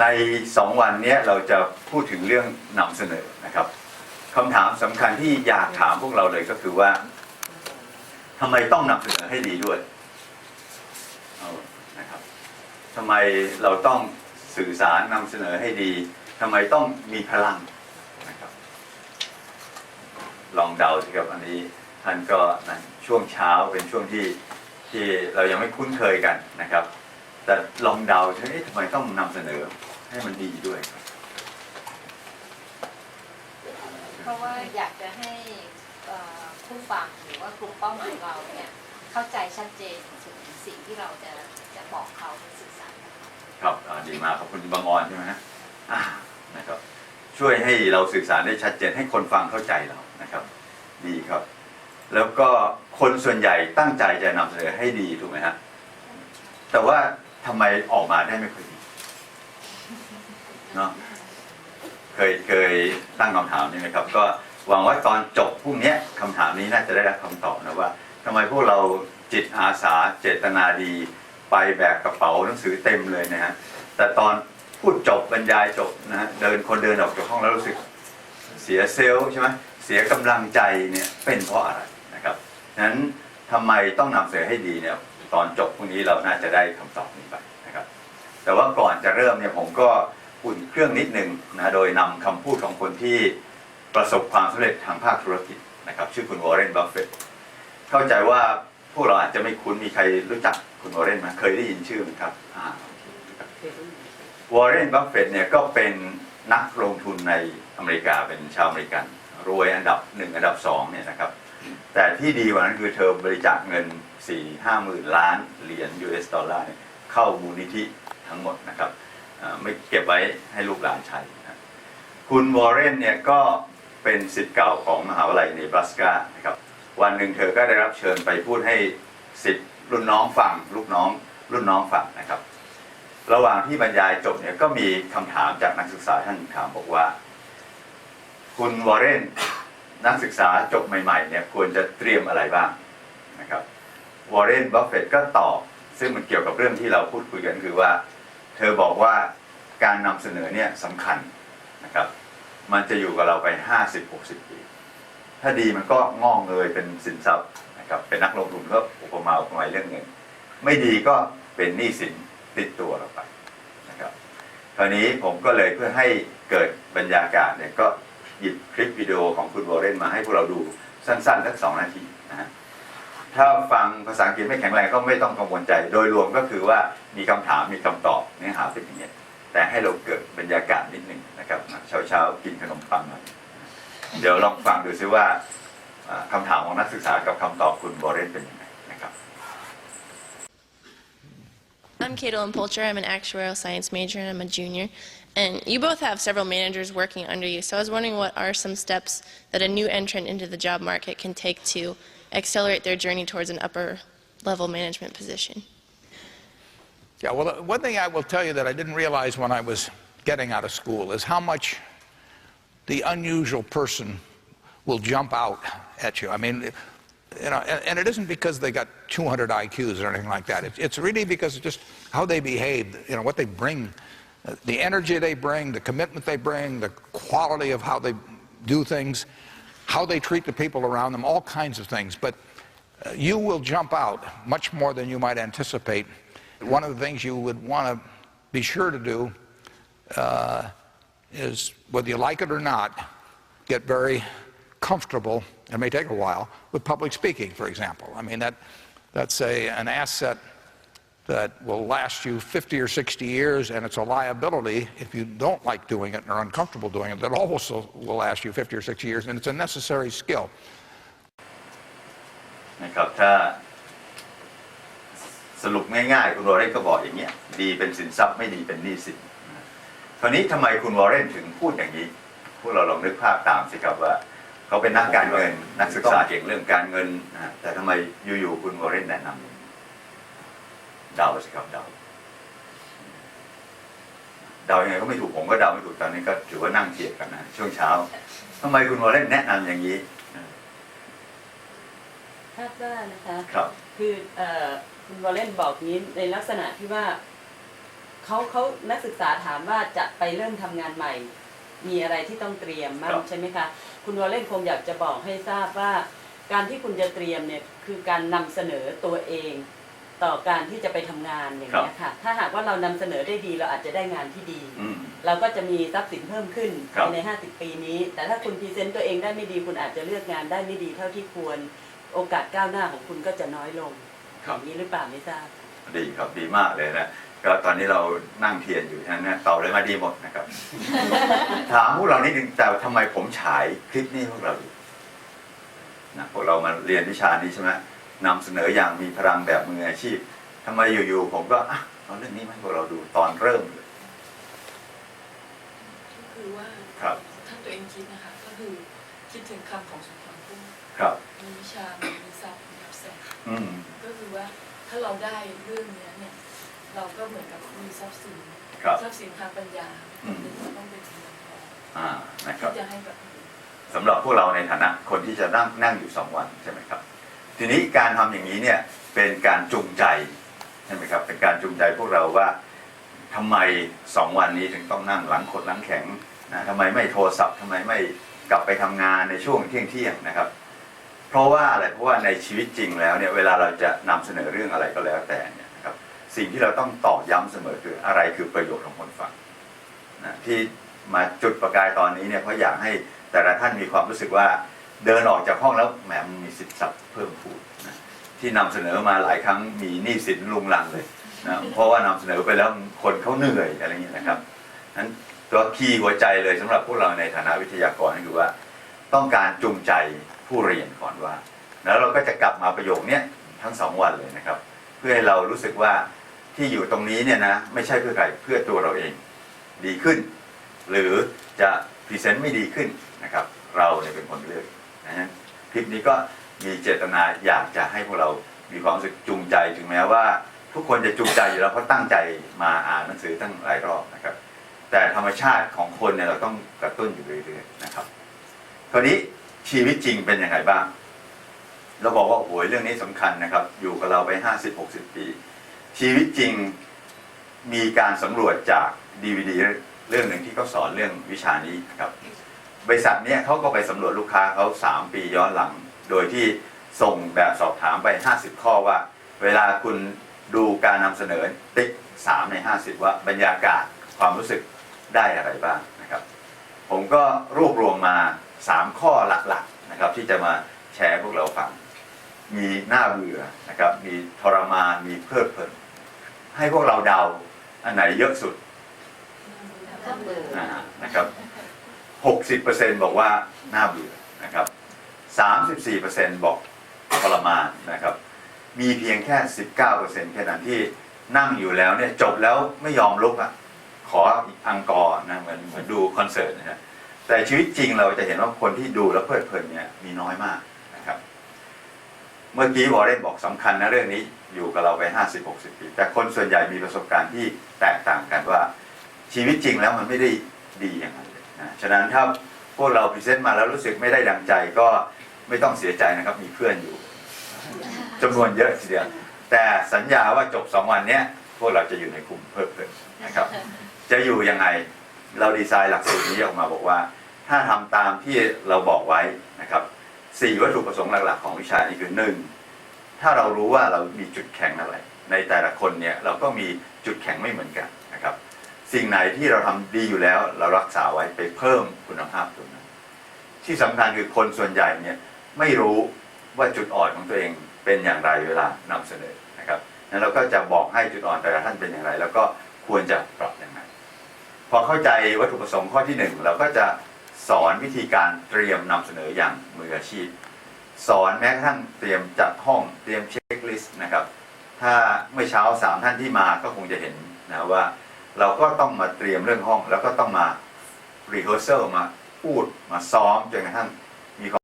ในสองวันนี้เราจะพูดถึงเรื่องนำเสนอนะครับคำถามสำคัญที่อยากถามพวกเราเลยก็คือว่าทำไมต้องนำเสนอให้ดีด้วยนะครับทำไมเราต้องสื่อสารนำเสนอให้ดีทำไมต้องมีพลังนะครับ ลองเดาสิครับอันนี้ท่านก็นะช่วงเช้าเป็นช่วงที่ที่เรายังไม่คุ้นเคยกันนะครับ แต่ลองเดาใช่ไหมทำไมต้องนำเสนอให้มันดีด้วยครับเพราะว่าอยากจะให้เอ่อผู้ฟังหรือว่ากลุ่มเป้าหมายเราเนี่ยเข้าใจชัดเจนถึงสิ่งที่เราจะจะบอกเขาหรือสื่อสารกับเขาครับอ่าดีมากขอบคุณบางออนใช่ไหมฮะอ่านะครับ ช่วยให้เราสื่อสารได้ชัดเจนให้คนฟังเข้าใจเรานะครับ ดีครับ แล้วก็คนส่วนใหญ่ตั้งใจจะนำเสนอให้ดีถูกไหมฮะแต่ว่า ทำไมออกมาได้ไม่ค่อยดีเนาะเคยเคยตั้งคำถามนี้ไหมครับ ก็หวังว่าตอนจบพรุ่งนี้คำถามนี้น่าจะได้รับคำตอบนะว่าทำไมพวกเราจิตอาสาเจตนาดีไปแบกกระเป๋าหนังสือเต็มเลยนะฮะแต่ตอนพูดจบบรรยายจบนะฮะเดินคนเดินออกจากห้องแล้วรู้สึกเสียเซลล์ใช่ไหมเสียกำลังใจเนี่ยเป็นเพราะอะไรนะครับนั้นทำไมต้องนำเสนอให้ดีเนี่ย ตอนจบพรุ่งนี้เราน่าจะได้คำตอบนี้ไปนะครับ แต่ว่าก่อนจะเริ่มเนี่ยผมก็อุ่นเครื่องนิดนึงนะโดยนำคำพูดของคนที่ประสบความสำเร็จทางภาคธุรกิจนะครับ ชื่อคุณวอร์เรนบัฟเฟตเข้าใจว่าพวกเราอาจจะไม่คุ้นมีใครรู้จักคุณวอร์เรนไหมเคยได้ยินชื่อไหมครับอ่าโอเคครับวอร์เรนบัฟเฟตเนี่ยก็เป็นนักลงทุนในอเมริกาเป็นชาวอเมริกัน รวยอันดับหนึ่งอันดับสองเนี่ยนะครับ แต่ที่ดีกว่านั้นคือเธอบริจาคเงิน 4 5หมื่นล้านเหรียญ US ดอลลาร์เนี่ยเข้ามูลนิธิทั้งหมดนะครับไม่เก็บไว้ให้ลูกหลานใช้นะคุณวอร์เรนเนี่ยก็เป็นสิทธิ์เก่าของมหาวิทยาลัยเนบราสกานะครับวันหนึ่งเธอก็ได้รับเชิญไปพูดให้สิทธิ์รุ่นน้องฟังลูกน้องรุ่นน้องฟังนะครับ ระหว่างที่บรรยายจบเนี่ยก็มีคำถามจากนักศึกษาท่านถามบอกว่า คุณวอร์เรนนักศึกษาจบใหม่ๆเนี่ยควรจะเตรียมอะไรบ้าง วอร์เรนบัฟเฟตก็ตอบ ซึ่งมันเกี่ยวกับเรื่องที่เราพูดคุยกันคือว่า เธอบอกว่าการนำเสนอเนี่ยสำคัญนะครับ มันจะอยู่กับเราไป 50-60 ปี ถ้าดีมันก็งอกเงยเป็นสินทรัพย์นะครับเป็นนักลงทุนก็อุปมาอุปไมยเรื่องเงิน ไม่ดีก็เป็นหนี้สินติดตัวเราไปนะครับคราวนี้ผมก็เลยเพื่อให้เกิดบรรยากาศเนี่ยก็หยิบคลิปวิดีโอของคุณวอร์เรนมาให้พวกเราดูสั้นๆสักสองนาที ถ้าฟังภาษาอังกฤษไม่แข็งแรงก็ไม่ต้องกังวลใจ โดยรวมก็คือว่ามีคำถามมีคำตอบเนื้อหาเป็นอย่างเงี้แต่ให้เราเกิดบรรยากาศนิดหนึ่งนะครับเช้าๆกินขนมปังหน่อยเดี๋ยวลองฟังดูซิว่าอ่าคำถามของนักศึกษากับคำตอบคุณวอร์เรนเป็นยังไงนะครับ I'm Caitlin Polcher. I'm an actuarial science major and I'm a junior. And you both have several managers working under you. So I was wondering what are some steps that a new entrant into the job market can take to accelerate their journey towards an upper level management position? Yeah, well, uh, one thing I will tell you that I didn't realize when I was getting out of school is how much the unusual person will jump out at you. I mean, you know, and, and it isn't because they got 200 IQs or anything like that. It, it's really because of just how they behave, you know, what they bring, uh, the energy they bring, the commitment they bring, the quality of how they do things, how they treat the people around them, all kinds of things. But uh, you will jump out much more than you might anticipate. One of the things you would want to be sure to do uh, is, whether you like it or not, get very comfortable, it may take a while, with public speaking, for example. I mean, that, that's a, an asset that will last you 50 or 60 years, and it's a liability if you don't like doing it and are uncomfortable doing it, that also will last you 50 or 60 years, and it's a necessary skill. นะครับถ้าสรุปง่ายๆ คุณวอร์เรนก็บอกอย่างเงี้ยดีเป็นสินทรัพย์ไม่ดีเป็นหนี้สินคราวนี้ทำไมคุณวอร์เรนถึงพูดอย่างนี้ พวกเราลองนึกภาพตามสิครับว่า เขาเป็นนักการเงินนักศึกษาเก่งเรื่องการเงินนะแต่ทำไมอยู่ๆคุณวอร์เรนแนะนำอย่างนี้ เดาสิครับเดาเดายังไงก็ไม่ถูกผมก็เดาไม่ถูกตอนนี้ก็ถือว่านั่งเทียบกันนะช่วงเช้าทำไมคุณวอร์เรนแนะนำอย่างนี้คาดว่านะคะครับคือเอ่อคุณวอลเลนบอกนี้ในลักษณะที่ว่าเขาเขานักศึกษาถามว่าจะไปเริ่มทำงานใหม่ มีอะไรที่ต้องเตรียมบ้างครับใช่ไหมคะคุณวอลเล่นคงอยากจะบอกให้ทราบว่า การที่คุณจะเตรียมเนี่ยคือการนำเสนอตัวเอง ต่อการที่จะไปทำงานอย่างนี้ยค่ะ ถ้าหากว่าเรานำเสนอได้ดีเราอาจจะได้งานที่ดี อืม เราก็จะมีทรัพย์สินเพิ่มขึ้นครับภายใน 50 ปีนี้ แต่ถ้าคุณพรีเซนต์ตัวเองได้ไม่ดี คุณอาจจะเลือกงานได้ไม่ดีเท่าที่ควร โอกาสก้าวหน้าของคุณก็จะน้อยลงครับ อย่างนี้หรือเปล่าไม่ทราบ ดีครับดีมากเลยนะก็ตอนนี้เรานั่งเทียนอยู่ฉะนั้นนะตอบเลยมาดีหมดนะครับ ถามพวกเรานิดนึงแต่ทำไมผมฉายคลิปนี้ให้พวกเราดูนะพวกเรามาเรียนวิชานี้ใช่ไหม นำเสนออย่างมีพลังแบบมืออาชีพทำไมอยู่ๆผมก็อะเอาเรื่องนี้มาให้พวกเราดูตอนเริ่มเลยก็คือว่าครับถ้าตัวเองคิดนะคะ ก็คือคิดถึงคำของสุนทรภู่ครับ มีวิชามีวิทรัพย์มีอับแสงอืมก็คือว่าถ้าเราได้เรื่องเนี้ยเนี่ย เราก็เหมือนกับมีทรัพย์สินครับ ทรัพย์สินทางปัญญาอืมเราต้องเป็นเงินทองอ่านะครับที่จะให้กับคนอื่นสำหรับพวกเราในฐานะคนที่จะนั่งนั่งอยู่สองวันใช่ไหมครับ ทีนี้การทำอย่างนี้เนี่ยเป็นการจูงใจใช่ไหมครับเป็นการจูงใจพวกเราว่าทำไมสองวันนี้ถึงต้องนั่งหลังขดหลังแข็งนะทำไมไม่โทรศัพท์ทำไมไม่กลับไปทำงานในช่วงเที่ยงเที่ยงนะครับ เพราะว่าอะไรเพราะว่าในชีวิตจริงแล้วเนี่ยเวลาเราจะนำเสนอเรื่องอะไรก็แล้วแต่เนี่ยนะครับสิ่งที่เราต้องตอกย้ำเสมอคืออะไรคือประโยชน์ของคนฟังนะที่มาจุดประกายตอนนี้เนี่ยเพราะอยากให้แต่ละท่านมีความรู้สึกว่า เดินออกจากห้องแล้วแหมมันมีสิทธิ์ศัพท์เพิ่มพูดนะที่นำเสนอมาหลายครั้งมีหนี้สินลุงลังเลยนะเพราะว่านำเสนอไปแล้วคนเขาเหนื่อยอะไรอย่างเงี้ยนะครับนั้นตัวคีย์หัวใจเลยสำหรับพวกเราในฐานะวิทยากรก็คือว่า ต้องการจูงใจผู้เรียนก่อนว่า แล้วเราก็จะกลับมาประโยคนี้ทั้งสองวันเลยนะครับ เพื่อให้เรารู้สึกว่าที่อยู่ตรงนี้เนี่ยนะไม่ใช่เพื่อใครเพื่อตัวเราเองดีขึ้น หรือจะพรีเซนต์ไม่ดีขึ้นนะครับ เราเนี่ยเป็นคนเลือก นะฮะคลิปนี้ก็มีเจตนาอยากจะให้พวกเรามีความรู้สึกจูงใจถึงแม้ว่า ทุกคนจะจูงใจอยู่แล้วเพราะตั้งใจมาอ่านหนังสือตั้งหลายรอบนะครับ แต่ธรรมชาติของคนเนี่ยเราต้องกระตุ้นอยู่เรื่อยๆนะครับคราวนี้ชีวิตจริงเป็นยังไงบ้าง เราบอกว่าโอ้โหเรื่องนี้สำคัญนะครับ อยู่กับเราไป50-60ปี ชีวิตจริงมีการสำรวจจากดีวดีเรื่องหนึ่งที่เขาสอนเรื่องวิชานี้นะครับ บริษัทเนี้ยเขาก็ไปสำรวจลูกค้าเขา 3 ปีย้อนหลัง โดยที่ส่งแบบสอบถามไป 50 ข้อว่า เวลาคุณดูการนำเสนอติ๊ก 3 ใน 50 ว่าบรรยากาศความรู้สึกได้อะไรบ้างนะครับ ผมก็รวบรวมมา 3 ข้อหลักๆนะครับที่จะมาแชร์ให้พวกเราฟัง มีหน้าเบื่อนะครับ มีทรมาน มีเพลิดเพลิน ให้พวกเราเดาอันไหนเยอะสุดก็เบื่อนะฮะนะครับ 60%บอกว่าน่าเบื่อนะครับ34%บอกทรมานนะครับ มีเพียงแค่ 19%แค่นั้นที่นั่งอยู่แล้วเนี่ยจบแล้วไม่ยอมลุกอะขออังกอร์นะเหมือนเหมือนดูคอนเสิร์ตนะฮะแต่ชีวิตจริงเราจะเห็นว่าคนที่ดูแล้วเพลิดเพลินเนี่ยมีน้อยมากนะครับ เมื่อกี้วอร์เรนบอกสำคัญนะเรื่องนี้อยู่กับเราไป 50-60 ปี แต่คนส่วนใหญ่มีประสบการณ์ที่แตกต่างกันว่าชีวิตจริงแล้วมันไม่ได้ดีอย่างนั้น ฉะนั้นถ้าพวกเราพรีเซนต์มาแล้วรู้สึกไม่ได้ดังใจก็ไม่ต้องเสียใจนะครับมีเพื่อนอยู่จำนวนเยอะทีเดียวแต่สัญญาว่าจบสองวันเนี้ยพวกเราจะอยู่ในกลุ่มเพิ่มเพิ่มนะครับ จะอยู่ยังไงเราดีไซน์หลักสูตรนี้ออกมาบอกว่า ถ้าทำตามที่เราบอกไว้นะครับสี่วัตถุประสงค์หลักๆ ของวิชานี้คือหนึ่งถ้าเรารู้ว่าเรามีจุดแข็งอะไร ในแต่ละคนเนี่ยเราก็มีจุดแข็งไม่เหมือนกัน สิ่งไหนที่เราทำดีอยู่แล้ว เรารักษาไว้ไปเพิ่มคุณภาพตรงนั้น ที่สำคัญคือคนส่วนใหญ่เนี่ยไม่รู้ว่าจุดอ่อนของตัวเองเป็นอย่างไรเวลานำเสนอนะครับนั้นเราก็จะบอกให้จุดอ่อนแต่ละท่านเป็นอย่างไร แล้วก็ควรจะปรับย่างไรพอเข้าใจวัตถุประสงค์ข้อที่หนึ่งเราก็จะสอนวิธีการเตรียมนำเสนออย่างมืออาชีพ สอนแม้กระทั่งเตรียมจัดห้องเตรียมเช็คลิสต์นะครับ ถ้าเมื่อเช้าสามท่านที่มาก็คงจะเห็นนะว่า เราก็ต้องมาเตรียมเรื่องห้อง แล้วก็ต้องมารีโฮสเตอร์มาพูดมาซ้อมจนกระทั่ง